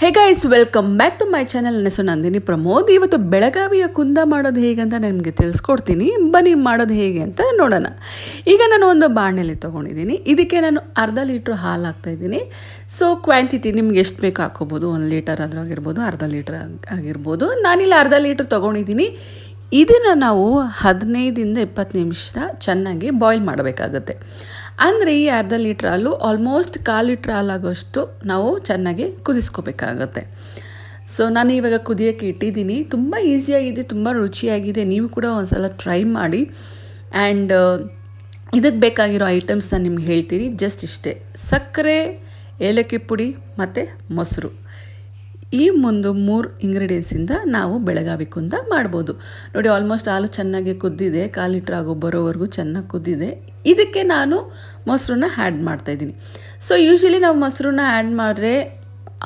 Hey guys welcome back to my channel ನೆಸು Nandini Pramod. ಇವತ್ತು ಬೆಳಗಾವಿಯ ಕುಂದ ಮಾಡೋದು ಹೇಗೆ ಅಂತ ನಿಮಗೆ ತಿಳಿಸ್ಕೊಡ್ತೀನಿ. ಬನ್ನಿ ಮಾಡೋದು ಹೇಗೆ ಅಂತ ನೋಡೋಣ. ಈಗ ನಾನು ಒಂದು ಬಾಣಲೆ ತೊಗೊಂಡಿದ್ದೀನಿ. ಇದಕ್ಕೆ ನಾನು ಅರ್ಧ ಲೀಟ್ರ್ ಹಾಲು ಹಾಕ್ತಾ ಇದ್ದೀನಿ. ಸೊ ಕ್ವಾಂಟಿಟಿ ನಿಮ್ಗೆ ಎಷ್ಟು ಬೇಕು ಹಾಕೋಬೋದು ಒಂದು ಲೀಟರ್ ಆದರೂ ಆಗಿರ್ಬೋದು, ಅರ್ಧ ಲೀಟ್ರ್ ಆಗಿರ್ಬೋದು. ನಾನಿಲ್ಲಿ ಅರ್ಧ ಲೀಟ್ರ್ ತೊಗೊಂಡಿದ್ದೀನಿ. ಇದನ್ನು ನಾವು ಹದಿನೈದಿಂದ ಇಪ್ಪತ್ತು ನಿಮಿಷ ಚೆನ್ನಾಗಿ ಬಾಯ್ಲ್ ಮಾಡಬೇಕಾಗತ್ತೆ. ಅಂದರೆ ಈ ಅರ್ಧ ಲೀಟ್ರ್ ಹಾಲು ಆಲ್ಮೋಸ್ಟ್ ಕಾಲು ಲೀಟ್ರ್ ಹಾಲಾಗೋಷ್ಟು ನಾವು ಚೆನ್ನಾಗಿ ಕುದಿಸ್ಕೋಬೇಕಾಗುತ್ತೆ. ಸೊ ನಾನು ಇವಾಗ ಕುದಿಯೋಕ್ಕೆ ಇಟ್ಟಿದ್ದೀನಿ. ತುಂಬ ಈಸಿಯಾಗಿದೆ ತುಂಬ ರುಚಿಯಾಗಿದೆ. ನೀವು ಕೂಡ ಒಂದು ಸಲ ಟ್ರೈ ಮಾಡಿ ಆ್ಯಂಡ್ ಇದಕ್ಕೆ ಬೇಕಾಗಿರೋ ಐಟಮ್ಸ್ ನಿಮ್ಗೆ ಹೇಳ್ತೀನಿ. ಜಸ್ಟ್ ಇಷ್ಟೇ. ಸಕ್ಕರೆ, ಏಲಕ್ಕಿ ಪುಡಿ ಮತ್ತು ಮೊಸರು. ಈ ಒಂದು ಮೂರು ಇಂಗ್ರೀಡಿಯೆಂಟ್ಸಿಂದ ನಾವು ಬೆಳಗಾವಿ ಕುಂದ ಮಾಡ್ಬೋದು. ನೋಡಿ ಆಲ್ಮೋಸ್ಟ್ ಹಾಲು ಚೆನ್ನಾಗಿ ಕುದ್ದಿದೆ. ಕಾಲು ಲೀಟ್ರ್ ಆಗೋ ಬರೋವರೆಗೂ ಚೆನ್ನಾಗಿ ಕುದ್ದಿದೆ. ಇದಕ್ಕೆ ನಾನು ಮೊಸರನ್ನ ಆ್ಯಡ್ ಮಾಡ್ತಾಯಿದ್ದೀನಿ ಸೊ ಯೂಶ್ವಲಿ ನಾವು ಮೊಸರನ್ನ ಆ್ಯಡ್ ಮಾಡಿದ್ರೆ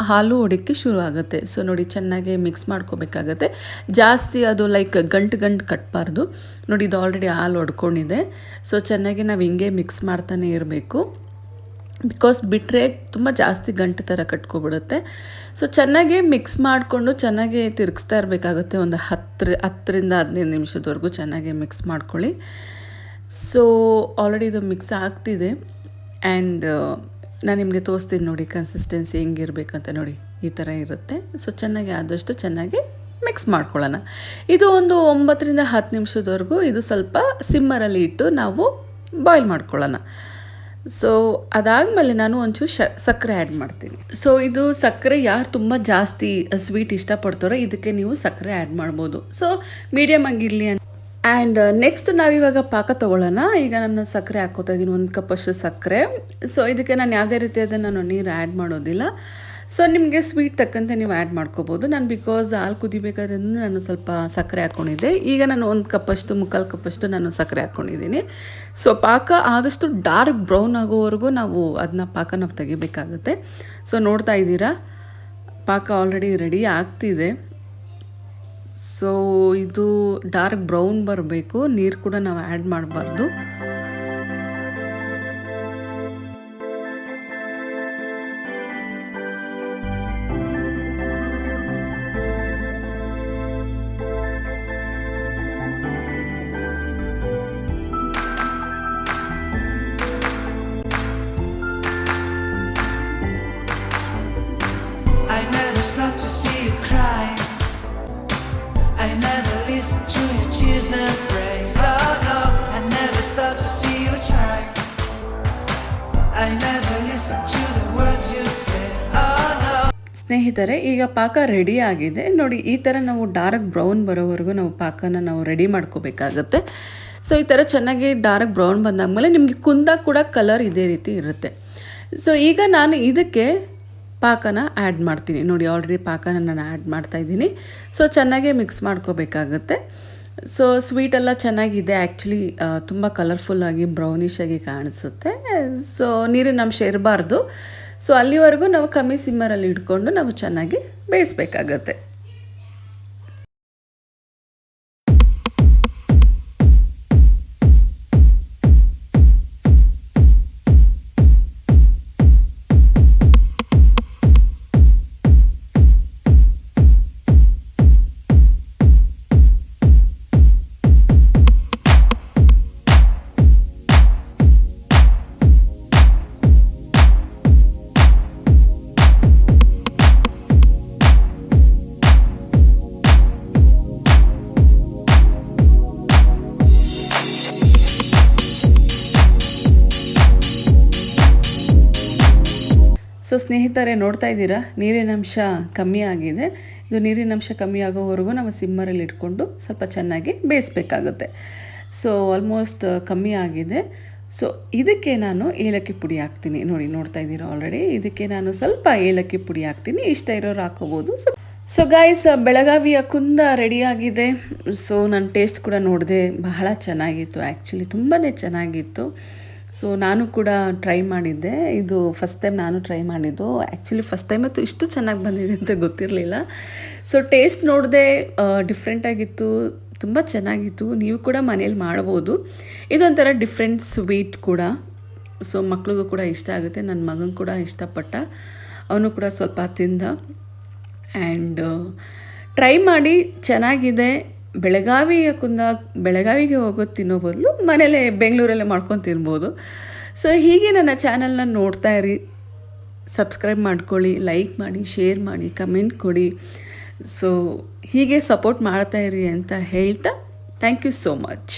ಹಾಲು ಹೊಡಕ್ಕೆ ಶುರು ಆಗುತ್ತೆ ಸೊ ನೋಡಿ ಚೆನ್ನಾಗಿ ಮಿಕ್ಸ್ ಮಾಡ್ಕೋಬೇಕಾಗತ್ತೆ. ಜಾಸ್ತಿ ಅದು ಲೈಕ್ ಗಂಟು ಗಂಟು ಕಟ್ಟಬಾರ್ದು ನೋಡಿ ಇದು ಆಲ್ರೆಡಿ ಹಾಲು ಹೊಡ್ಕೊಂಡಿದೆ. ಸೊ ಚೆನ್ನಾಗಿ ನಾವು ಹಿಂಗೆ ಮಿಕ್ಸ್ ಮಾಡ್ತಾನೆ ಇರಬೇಕು. ಬಿಕಾಸ್ ಬಿಟ್ಟರೆ ತುಂಬ ಜಾಸ್ತಿ ಗಂಟು ಥರ ಕಟ್ಕೊಬಿಡುತ್ತೆ. ಸೊ ಚೆನ್ನಾಗಿ ಮಿಕ್ಸ್ ಮಾಡಿಕೊಂಡು ಚೆನ್ನಾಗಿ ತಿರುಗಿಸ್ತಾ ಇರಬೇಕಾಗುತ್ತೆ. ಒಂದು ಹತ್ತರ ಹತ್ತರಿಂದ ಹದಿನೈದು ನಿಮಿಷದವರೆಗೂ ಚೆನ್ನಾಗಿ ಮಿಕ್ಸ್ ಮಾಡ್ಕೊಳ್ಳಿ. ಸೊ ಆಲ್ರೆಡಿ ಇದು ಮಿಕ್ಸ್ ಆಗ್ತಿದೆ. ಆ್ಯಂಡ್ ನಾನು ನಿಮಗೆ ತೋರಿಸ್ತೀನಿ ನೋಡಿ ಕನ್ಸಿಸ್ಟೆನ್ಸಿ ಹೆಂಗಿರ್ಬೇಕಂತ ನೋಡಿ. ಈ ಥರ ಇರುತ್ತೆ. ಸೊ ಚೆನ್ನಾಗಿ ಆದಷ್ಟು ಚೆನ್ನಾಗಿ ಮಿಕ್ಸ್ ಮಾಡ್ಕೊಳ್ಳೋಣ. ಇದು ಒಂದು ಒಂಬತ್ತರಿಂದ ಹತ್ತು ನಿಮಿಷದವರೆಗೂ ಇದು ಸ್ವಲ್ಪ ಸಿಮ್ಮರಲ್ಲಿ ಇಟ್ಟು ನಾವು ಬಾಯ್ಲ್ ಮಾಡ್ಕೊಳ್ಳೋಣ. ಸೊ ಅದಾದಮೇಲೆ ನಾನು ಒಂಚೂರು ಶ, ಸಕ್ಕರೆ ಆ್ಯಡ್ ಮಾಡ್ತೀನಿ. ಸೊ ಇದು ಸಕ್ಕರೆ ಯಾರು ತುಂಬ ಜಾಸ್ತಿ ಸ್ವೀಟ್ ಇಷ್ಟಪಡ್ತಾರೋ ಇದಕ್ಕೆ ನೀವು ಸಕ್ಕರೆ ಆ್ಯಡ್ ಮಾಡ್ಬೋದು. ಸೊ ಮೀಡಿಯಮ್ ಆಗಿರಲಿ ಅಂತ ಆ್ಯಂಡ್ ನೆಕ್ಸ್ಟ್ ನಾವಿವಾಗ ಪಾಕ ತೊಗೊಳ್ಳೋಣ. ಈಗ ನಾನು ಸಕ್ಕರೆ ಹಾಕೋತಾ ಇದ್ದೀನಿ ಒಂದು ಕಪ್ಪಷ್ಟು ಸಕ್ಕರೆ. ಸೊ ಇದಕ್ಕೆ ನಾನು ಯಾವುದೇ ರೀತಿಯಾದ ನಾನು ನೀರು ಆ್ಯಡ್ ಮಾಡೋದಿಲ್ಲ. ಸೊ ನಿಮಗೆ ಸ್ವೀಟ್ ತಕ್ಕಂತೆ ನೀವು ಆ್ಯಡ್ ಮಾಡ್ಕೋಬೋದು. ನಾನು ಬಿಕಾಸ್ ಹಾಲು ಕುದಿಬೇಕಾದ್ರೂ ನಾನು ಸ್ವಲ್ಪ ಸಕ್ಕರೆ ಹಾಕ್ಕೊಂಡಿದ್ದೆ ಈಗ ನಾನು ಒಂದು ಕಪ್ಪಷ್ಟು ಮುಕ್ಕಾಲು ಕಪ್ಪಷ್ಟು ನಾನು ಸಕ್ಕರೆ ಹಾಕ್ಕೊಂಡಿದ್ದೀನಿ ಸೊ ಪಾಕ ಆದಷ್ಟು ಡಾರ್ಕ್ ಬ್ರೌನ್ ಆಗೋವರೆಗೂ ನಾವು ಅದನ್ನ ಪಾಕ ನಾವು ತೆಗಿಬೇಕಾಗುತ್ತೆ. ಸೊ ನೋಡ್ತಾ ಇದ್ದೀರಾ? ಪಾಕ ಆಲ್ರೆಡಿ ರೆಡಿ ಆಗ್ತಿದೆ. ಸೊ ಇದು ಡಾರ್ಕ್ ಬ್ರೌನ್ ಬರಬೇಕು ನೀರು ಕೂಡ ನಾವು ಆ್ಯಡ್ ಮಾಡಬಾರ್ದು I never stop to see you cry. Oh. ಸ್ನೇಹಿತರೆ, ಈಗ ಪಾಕ ರೆಡಿ ಆಗಿದೆ. ನೋಡಿ, ಈ ಥರ ನಾವು ಡಾರ್ಕ್ ಬ್ರೌನ್ ಬರೋವರೆಗೂ ನಾವು ಪಾಕನ ನಾವು ರೆಡಿ ಮಾಡ್ಕೋಬೇಕಾಗತ್ತೆ. ಸೊ ಈ ಥರ ಚೆನ್ನಾಗಿ ಡಾರ್ಕ್ ಬ್ರೌನ್ ಬಂದಾದಮೇಲೆ ನಿಮಗೆ ಕುಂದ ಕೂಡ ಕಲರ್ ಇದೇ ರೀತಿ ಇರುತ್ತೆ. ಸೊ ಈಗ ನಾನು ಇದಕ್ಕೆ ಪಾಕನ ಆ್ಯಡ್ ಮಾಡ್ತೀನಿ. ನೋಡಿ ಆಲ್ರೆಡಿ ಪಾಕನ ನಾನು ಆ್ಯಡ್ ಮಾಡ್ತಾ ಇದ್ದೀನಿ. ಸೊ ಚೆನ್ನಾಗಿ ಮಿಕ್ಸ್ ಮಾಡ್ಕೋಬೇಕಾಗತ್ತೆ. ಸೊ ಸ್ವೀಟ್ ಎಲ್ಲ ಚೆನ್ನಾಗಿದೆ. ಆ್ಯಕ್ಚುಲಿ ತುಂಬ ಕಲರ್ಫುಲ್ಲಾಗಿ ಬ್ರೌನಿಶ್ ಆಗಿ ಕಾಣಿಸುತ್ತೆ. ಸೊ ನೀರಿನ ಅಂಶ ಇರಬಾರ್ದು. ಸೊ ಅಲ್ಲಿವರೆಗೂ ನಾವು ಕಮ್ಮಿ ಸಿಮ್ಮರಲ್ಲಿ ಇಟ್ಕೊಂಡು ನಾವು ಚೆನ್ನಾಗಿ ಬೇಯಿಸ್ಬೇಕಾಗತ್ತೆ. ಸೊ ಸ್ನೇಹಿತರೆ, ನೋಡ್ತಾ ಇದ್ದೀರಾ? ನೀರಿನಂಶ ಕಮ್ಮಿ ಆಗಿದೆ. ಇದು ನೀರಿನಂಶ ಕಮ್ಮಿ ಆಗೋವರೆಗೂ ನಾವು ಸಿಮ್ಮರಲ್ಲಿ ಇಟ್ಕೊಂಡು ಸ್ವಲ್ಪ ಚೆನ್ನಾಗಿ ಬೇಯಿಸ್ಬೇಕಾಗುತ್ತೆ. ಸೊ ಆಲ್ಮೋಸ್ಟ್ ಕಮ್ಮಿ ಆಗಿದೆ. ಸೊ ಇದಕ್ಕೆ ನಾನು ಏಲಕ್ಕಿ ಪುಡಿ ಹಾಕ್ತೀನಿ. ನೋಡಿ, ನೋಡ್ತಾ ಇದ್ದೀರಾ ಆಲ್ರೆಡಿ ಇದಕ್ಕೆ ನಾನು ಸ್ವಲ್ಪ ಏಲಕ್ಕಿ ಪುಡಿ ಹಾಕ್ತೀನಿ. ಇಷ್ಟ ಇರೋರು ಹಾಕೋಬೋದು. ಸೊ ಸೊ ಗಾಯ್ಸ್ ಬೆಳಗಾವಿಯ ಕುಂದ ರೆಡಿಯಾಗಿದೆ. ಸೊ ನಾನು ಟೇಸ್ಟ್ ಕೂಡ ನೋಡಿದೆ ಬಹಳ ಚೆನ್ನಾಗಿತ್ತು. ಆ್ಯಕ್ಚುಲಿ ತುಂಬಾ ಚೆನ್ನಾಗಿತ್ತು. ಸೊ ನಾನು ಕೂಡ ಟ್ರೈ ಮಾಡಿದ್ದೆ. ಇದು ಫಸ್ಟ್ ಟೈಮ್ ನಾನು ಟ್ರೈ ಮಾಡಿದ್ದು. ಆ್ಯಕ್ಚುಲಿ ಫಸ್ಟ್ ಟೈಮ್ ಅಂತೂ ಇಷ್ಟು ಚೆನ್ನಾಗಿ ಬಂದಿದೆ ಅಂತ ಗೊತ್ತಿರಲಿಲ್ಲ. ಸೊ ಟೇಸ್ಟ್ ನೋಡಿದೆ ಡಿಫ್ರೆಂಟಾಗಿತ್ತು ತುಂಬ ಚೆನ್ನಾಗಿತ್ತು. ನೀವು ಕೂಡ ಮನೇಲಿ ಮಾಡ್ಬೋದು. ಇದೊಂಥರ ಡಿಫ್ರೆಂಟ್ ಸ್ವೀಟ್ ಕೂಡ. ಸೊ ಮಕ್ಳಿಗೂ ಕೂಡ ಇಷ್ಟ ಆಗುತ್ತೆ. ನನ್ನ ಮಗನ ಕೂಡ ಇಷ್ಟಪಟ್ಟ. ಅವನು ಕೂಡ ಸ್ವಲ್ಪ ತಿಂದ. ಆ್ಯಂಡ್ ಟ್ರೈ ಮಾಡಿ ಚೆನ್ನಾಗಿದೆ. ಬೆಳಗಾವಿಯ ಕುಂದ ಬೆಳಗಾವಿಗೆ ಹೋಗೋದು ತಿನ್ನೋ ಬದಲು ಮನೇಲೇ ಬೆಂಗಳೂರಲ್ಲೇ ಮಾಡ್ಕೊಂಡು ತಿನ್ಬೋದು. ಸೊ ಹೀಗೆ ನನ್ನ ಚಾನಲ್ನ ನೋಡ್ತಾ ಇರಿ. ಸಬ್ಸ್ಕ್ರೈಬ್ ಮಾಡ್ಕೊಳ್ಳಿ ಲೈಕ್ ಮಾಡಿ ಶೇರ್ ಮಾಡಿ ಕಮೆಂಟ್ ಕೊಡಿ. ಸೊ ಹೀಗೆ ಸಪೋರ್ಟ್ ಮಾಡ್ತಾ ಇರಿ ಅಂತ ಹೇಳ್ತಾ ಥ್ಯಾಂಕ್ ಯು ಸೋ ಮಚ್